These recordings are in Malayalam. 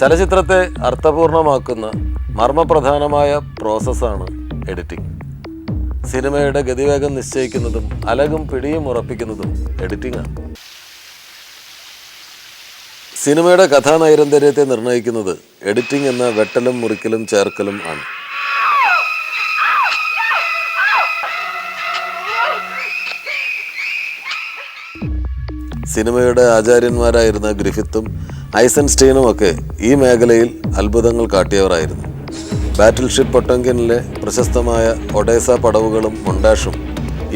ചലച്ചിത്രത്തെ അർത്ഥപൂർണമാക്കുന്ന മർമ്മപ്രധാനമായ പ്രോസസ്സാണ് എഡിറ്റിംഗ്. സിനിമയുടെ ഗതിവേഗം നിശ്ചയിക്കുന്നതും അലകും പിടിയും ഉറപ്പിക്കുന്നതും എഡിറ്റിംഗ് ആണ്. സിനിമയുടെ കഥാനൈരന്തര്യത്തെ നിർണയിക്കുന്നത് എഡിറ്റിംഗ് എന്ന വെട്ടലും മുറിക്കലും ചേർക്കലും ആണ്. സിനിമയുടെ ആചാര്യന്മാരായിരുന്ന ഗ്രിഫിത്തും ഐസൻസ്റ്റീനും ഒക്കെ ഈ മേഖലയിൽ അത്ഭുതങ്ങൾ കാട്ടിയവരായിരുന്നു. ബാറ്റിൽ ഷിപ്പ് പ്രശസ്തമായ ഒഡേസ പടവുകളും മൊണ്ടാഷും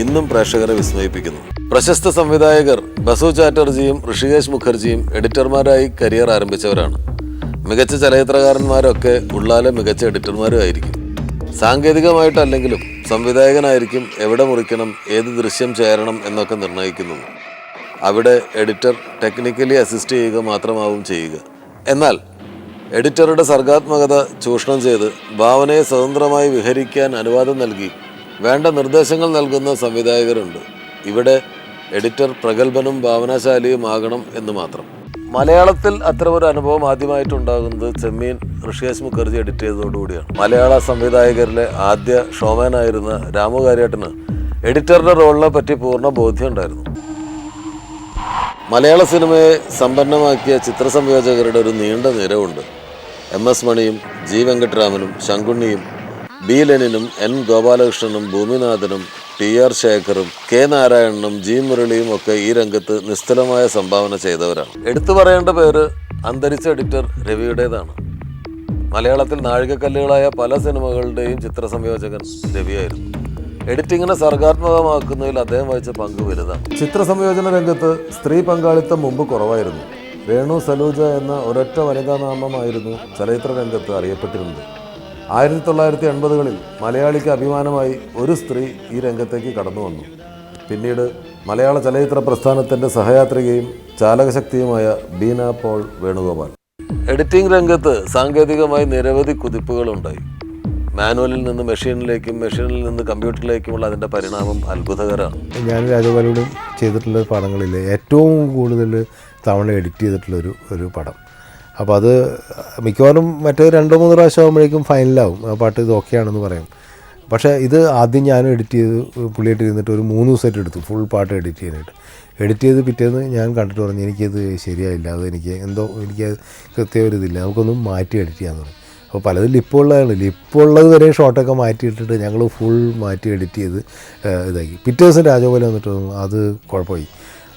ഇന്നും പ്രേക്ഷകരെ വിസ്മയിപ്പിക്കുന്നു. പ്രശസ്ത സംവിധായകർ ബസു ചാറ്റർജിയും ഋഷികേശ് മുഖർജിയും എഡിറ്റർമാരായി കരിയർ ആരംഭിച്ചവരാണ്. മികച്ച ചലച്ചിത്രകാരന്മാരൊക്കെ ഉള്ളാലെ മികച്ച എഡിറ്റർമാരും ആയിരിക്കും. സാങ്കേതികമായിട്ടല്ലെങ്കിലും സംവിധായകനായിരിക്കും എവിടെ മുറിക്കണം ഏത് ദൃശ്യം ചേരണം എന്നൊക്കെ നിർണയിക്കുന്നത് അവിടെ എഡിറ്റർ ടെക്നിക്കലി അസിസ്റ്റ് ചെയ്യുക മാത്രമാവും ചെയ്യുക. എന്നാൽ എഡിറ്ററുടെ സർഗാത്മകത ചൂഷണം ചെയ്ത് ഭാവനയെ സ്വതന്ത്രമായി വിഹരിക്കാൻ അനുവാദം നൽകി വേണ്ട നിർദ്ദേശങ്ങൾ നൽകുന്ന സംവിധായകരുണ്ട്. ഇവിടെ എഡിറ്റർ പ്രഗത്ഭനും ഭാവനാശാലിയുമാകണം എന്ന് മാത്രം. മലയാളത്തിൽ അത്തരമൊരു അനുഭവം ആദ്യമായിട്ടുണ്ടാകുന്നത് ചെമ്മീൻ ഋഷികേശ് മുഖർജി എഡിറ്റ് ചെയ്തതോടുകൂടിയാണ് മലയാള സംവിധായകരിലെ ആദ്യ ഷോമാനായിരുന്ന രാമുകാര്യേട്ടന് എഡിറ്ററുടെ റോളിനെ പറ്റി പൂർണ ബോധ്യം ഉണ്ടായിരുന്നു. മലയാള സിനിമയെ സമ്പന്നമാക്കിയ ചിത്രസംയോജകരുടെ ഒരു നീണ്ട നിരവുണ്ട്. എം എസ് മണിയും ജി വെങ്കട്ടരാമനും ശങ്കുണ്ണിയും ബി ലെനിനും എൻ ഗോപാലകൃഷ്ണനും ഭൂമിനാഥനും ടി ആർ ശേഖറും കെ നാരായണനും ജി മുരളിയും ഒക്കെ ഈ രംഗത്ത് നിസ്തുലമായ സംഭാവന ചെയ്തവരാണ്. എടുത്തു പറയേണ്ട പേര് അന്തരിച്ച എഡിറ്റർ രവിയുടേതാണ്. മലയാളത്തിൽ നാഴികക്കല്ലുകളായ പല സിനിമകളുടെയും ചിത്രസംയോജകൻ രവിയായിരുന്നു. എഡിറ്റിങ്ങിനെ സർഗാത്മകമാക്കുന്നതിൽ അദ്ദേഹം വഹിച്ച പങ്ക് വലുതാണ്. ചിത്ര സംയോജന രംഗത്ത് സ്ത്രീ പങ്കാളിത്തം മുമ്പ് കുറവായിരുന്നു. വേണു സലൂജ എന്ന ഒരൊറ്റ വനിതാ നാമമായിരുന്നു ചലച്ചിത്ര രംഗത്ത് അറിയപ്പെട്ടിരുന്നത്. ആയിരത്തി തൊള്ളായിരത്തി എൺപതുകളിൽ മലയാളിക്ക് അഭിമാനമായി ഒരു സ്ത്രീ ഈ രംഗത്തേക്ക് കടന്നു വന്നു. പിന്നീട് മലയാള ചലച്ചിത്ര പ്രസ്ഥാനത്തിന്റെ സഹയാത്രികയും ചാലകശക്തിയുമായ ബീന പോൾ വേണുഗോപാൽ. എഡിറ്റിംഗ് രംഗത്ത് സാങ്കേതികമായി നിരവധി കുതിപ്പുകളുണ്ടായി. മാനുവലിൽ നിന്ന് മെഷീനിലേക്കും മെഷീനിൽ നിന്ന് കമ്പ്യൂട്ടറിലേക്കുമുള്ള അതിന്റെ പരിണാമം അത്ഭുതകരമാണ്. ഞാൻ രാജഗോപാലോടും ചെയ്തിട്ടുള്ള പടങ്ങളിൽ ഏറ്റവും കൂടുതൽ തവണ എഡിറ്റ് ചെയ്തിട്ടുള്ളൊരു ഒരു പടം. അപ്പോൾ അത് മിക്കവാറും മറ്റേ രണ്ടോ മൂന്നോ പ്രാവശ്യം ആകുമ്പോഴേക്കും ഫൈനലാവും. ആ പാട്ട് ഇത് ഓക്കെയാണെന്ന് പറയും. പക്ഷേ ഇത് ആദ്യം ഞാൻ എഡിറ്റ് ചെയ്ത് പുള്ളിയായിട്ട് ഇരുന്നിട്ട് ഒരു മൂന്ന് ദിവസമായിട്ട് എടുത്തു ഫുൾ പാട്ട് എഡിറ്റ് ചെയ്യാനായിട്ട്. എഡിറ്റ് ചെയ്ത് പിറ്റേന്ന് ഞാൻ കണ്ടിട്ട് പറഞ്ഞു എനിക്കത് ശരിയായില്ല. അത് എനിക്ക് എന്തോ എനിക്ക് കൃത്യ ഒരു ഇതില്ല. നമുക്കൊന്നും മാറ്റി എഡിറ്റ് ചെയ്യാമെന്ന് പറഞ്ഞു അപ്പോൾ പലതും ലിപ്പുള്ളതാണ്. ലിപ്പുള്ളത് വരെ ഷോട്ടൊക്കെ മാറ്റിയിട്ടിട്ട് ഞങ്ങൾ ഫുൾ മാറ്റി എഡിറ്റ് ചെയ്ത് ഇതാക്കി. പിറ്റേ ദിവസം രാജഗോപാലം വന്നിട്ട് അത് കുഴപ്പമായി.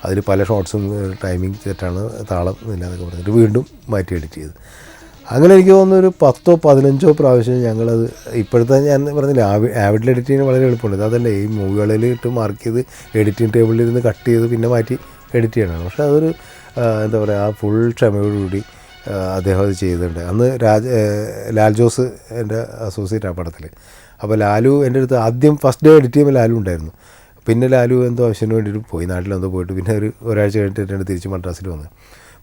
അതിൽ പല ഷോട്ട്സും ടൈമിംഗ് തെറ്റാണ് താളം ഇല്ലാന്നൊക്കെ പറഞ്ഞിട്ട് വീണ്ടും മാറ്റി എഡിറ്റ് ചെയ്ത്. അങ്ങനെ എനിക്ക് തോന്നുന്നു ഒരു പത്തോ പതിനഞ്ചോ പ്രാവശ്യം ഞങ്ങളത് ഇപ്പോഴത്തെ ഞാൻ പറഞ്ഞില്ല ആവി ആവിഡിൽ എഡിറ്റ് ചെയ്യാൻ വളരെ എളുപ്പമുണ്ട്. അതല്ല ഈ മൂവികളിൽ ഇട്ട് മാർക്ക് ചെയ്ത് എഡിറ്റിംഗ് ടേബിളിൽ ഇരുന്ന് കട്ട് ചെയ്ത് പിന്നെ മാറ്റി എഡിറ്റ് ചെയ്യണം പക്ഷേ അതൊരു എന്താ പറയുക ആ ഫുൾ ക്ഷമയോടുകൂടി അദ്ദേഹം അത് ചെയ്തിട്ടുണ്ട്. അന്ന് രാജ ലാൽ ജോസ് എന്റെ അസോസിയേറ്റ് ആ പടത്തിൽ അപ്പോൾ ലാലു എന്റെ അടുത്ത് ആദ്യം ഫസ്റ്റ് ഡേ എഡിറ്റ് ചെയ്യുമ്പോൾ ലാലു ഉണ്ടായിരുന്നു. പിന്നെ ലാലു എന്തോ ആവശ്യത്തിന് വേണ്ടിയിട്ട് പോയി. നാട്ടിലെന്തോ പോയിട്ട് പിന്നെ ഒരു ഒരാഴ്ച കഴിഞ്ഞിട്ട് എന്റെ തിരിച്ച് മദ്രാസിൽ വന്നു.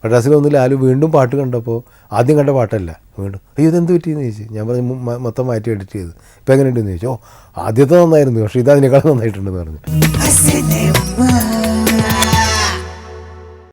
മദ്രാസിൽ വന്ന് ലാലു വീണ്ടും പാട്ട് കണ്ടപ്പോൾ ആദ്യം കണ്ട പാട്ടല്ല. വീണ്ടും അയ്യോ ഇതെന്ത് പറ്റിയെന്ന് ചോദിച്ചു? ഞാൻ പറഞ്ഞു "മു- മൊത്തം മാറ്റി എഡിറ്റ് ചെയ്ത്. ഇപ്പം എങ്ങനെയുണ്ടെന്ന് ചോദിച്ചു? ഓ ആദ്യത്തെ നന്നായിരുന്നു. പക്ഷേ ഇത് അതിനേക്കാൾ നന്നായിട്ടുണ്ടെന്ന് പറഞ്ഞു.